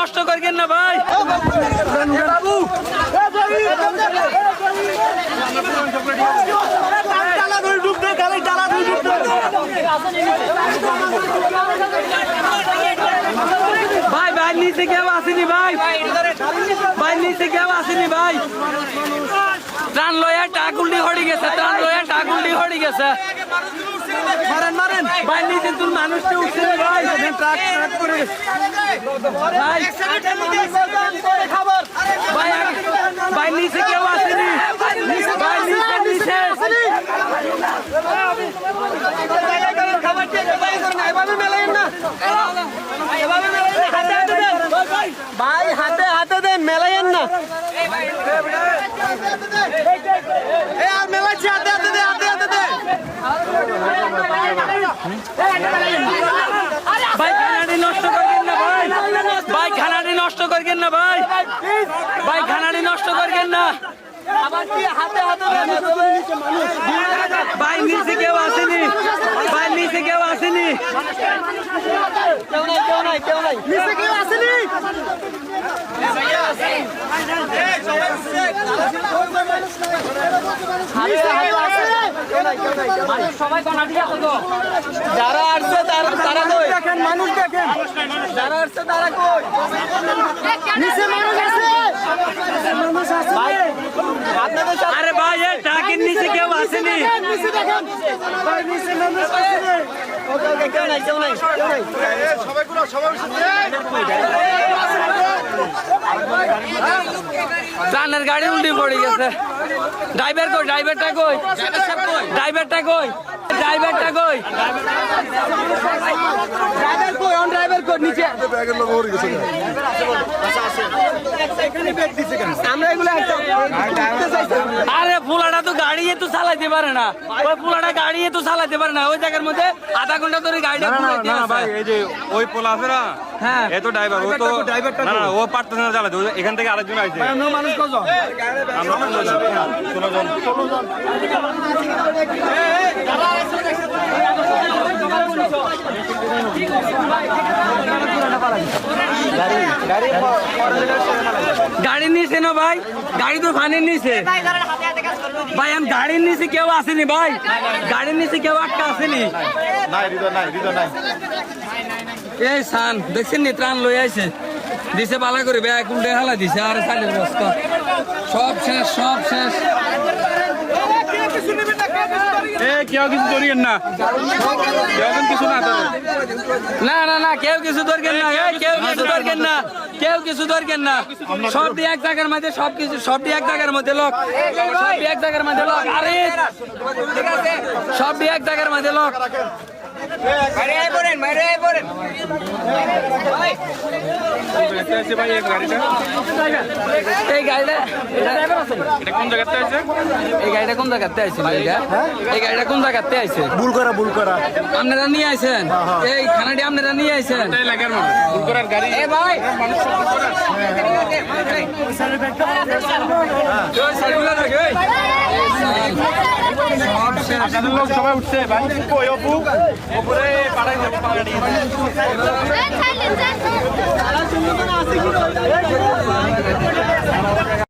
নষ্ট করবেন না ভাই। ভাই ভাই, নিচে কেউ আসেনি ভাই। ভাই, নিচে কেউ আসেনি ভাই। ত্রাণ লয়া টাকুলটি হড়ি গেছে, ত্রাণ লয়া টাকুলটি হড়ি গেছে। ভাই নিচে তুল মানুষকে উঠছে ভাই ট্রাক ট্রাক করে ভাই ভাই ভাই, নিচে কেউ আসেনি। ভাই, নিচে নিচে। ভাই, হাতে হাতে দেন মেলাইয়েন না। আর মেলাচ্ছি, হাতে হাতে দে, হাতে হাতে দে। ভাই খানাটি নষ্ট করবেন না ভাই। ভাই নষ্ট করবেন ভাই। ভাই খানাটি নষ্ট করবেন না। ভাই নিচে কেউ আসেনি। ভাই নিচে কেউ আসেনি। কেউ যারা আসছে তারা তারা কই? দেখেন মানুষ দেখেন যারা আসছে তারা কই? নিচে মানুষ আছে মানুষ আছে ভাই আপনাদের সাথে আরে ভাই এ টাকের নিচে কেউ আসেনি। নিচে দেখেন ভাই নিচে মানুষ আছে ওকে ওকে কেউ নাই কেউ নাই কেউ নাই। ট্রানের গাড়ি উল্টে পড়ে গেছে। ড্রাইভার কই ড্রাইভারটা কই? ড্রাইভারটা কই? ড্রাইভারটা কই? ড্রাইভার কই? অন ড্রাইভার কই? নিচে। ব্যাগের লোক হয়ে গেছে আমরা এগুলো একটা আরে ফুলাটা তো গাড়ি তো চালাইতে পারে না। ওই ফুলাটা গাড়ি তো চালাইতে পারে না। ওই জায়গার মধ্যে আধা ঘণ্টা ধরে গাড়িটা না ভাই এই যে ওই পোলা আছে না হ্যাঁ। এ তো ড্রাইভার ও তো না না ও পারতেছে না চালাতে এখান থেকে আরেকজন আইছে মানুষ কজন? আমরা ষোলো জন ষোলো জন। গাড়ি নিচে না ভাই? গাড়ি তো ফানির নিচে ভাই আমি গাড়ির নিচে কেউ আসেনি ভাই। গাড়ির নিচে কেউ একটা আসেনি। নাই হৃদয় নাই হৃদয় নাই। এই সান দেখছেন নি ত্রাণ লই আইছে দিছে বালা করে ব্যাগ উল্টে হালা দিছে আর চালের বস্তা সব শেষ সব শেষ। কেউ কিছু করিয়েন না? কেউ কিছু না না না না কেউ কিছু দরকার না কেউ কিছু দরকার না কেউ কিছু দরকার না। সব এক জায়গার মধ্যে সব কিছু সব এক জায়গার মধ্যে লোক। সব এক জায়গার মধ্যে লোক। আরে! সব এক জায়গার মধ্যে লোক। এই গাড়িটা এই গাড়িটা এটা কোন জায়গাতে আছে? এই গাড়িটা কোন জায়গাতে আইছে ভাই এই গাড়িটা কোন জায়গাতে আইছে ভুল করা ভুল করা। আপনারা নিয়ে আইছেন? এই খানাটি আপনারা নিয়ে আইছেন? এই লাগার মধ্যে ভুল করার গাড়ি? এ ভাই। আপনাদের লোক সবাই উঠছে ভাই কই অপু উপরে পাড়াই যাব পাড়াই Silence!